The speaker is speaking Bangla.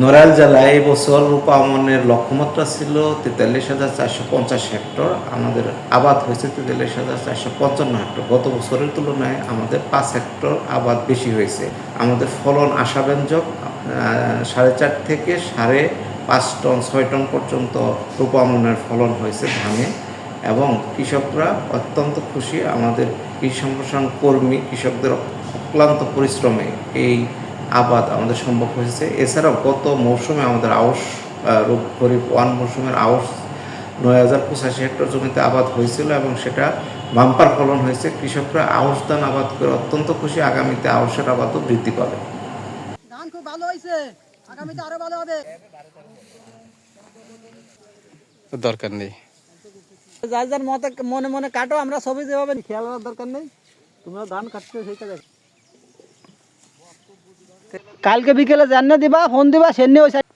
নড়াইল জেলায় এই বছর রূপা আমনের লক্ষ্যমাত্রা ছিল তেতাল্লিশ হাজার চারশো পঞ্চাশ হেক্টর। আমাদের আবাদ হয়েছে তেতাল্লিশ হাজার চারশো পঞ্চান্ন হেক্টর। গত বছরের তুলনায় আমাদের পাঁচ হেক্টর আবাদ বেশি হয়েছে। আমাদের ফলন আশাব্যঞ্জক সাড়ে চার থেকে সাড়ে পাঁচ টন, ছয় টন পর্যন্ত রূপা আমনের ফলন হয়েছে ধানে। এবং কৃষকরা অত্যন্ত খুশি। আমাদের কৃষি সম্প্রসারণ কর্মী কৃষকদের অক্লান্ত পরিশ্রমে এই আবাদ আমাদের সম্ভব হয়েছে। এছাড়াও গত মৌসুমে আমাদের আউশ রূপ খরিফ ওয়ান মৌসুমের আউশ নয় হাজার পঁচাশি হেক্টর জমিতে আবাদ হয়েছিল এবং সেটা বাম্পার ফলন হয়েছে। কৃষকরা আউশ ধান আবাদ করে অত্যন্ত খুশি। আগামীতে আউশের আবাদও বৃদ্ধি পাবে। ধান খুব ভালো হয়েছে। আগামীতে আরও ভালো হবে। দরকার নেই। যার যার মতে মনে মনে কাটো আমরা সবই যেভাবে খেয়াল দরকার নেই। তোমরা ধান কাটতে সেইটা দেখো কালকে বিকেলে জানিয়ে দিবা ফোন দিবা সেন্নে ওই সাইড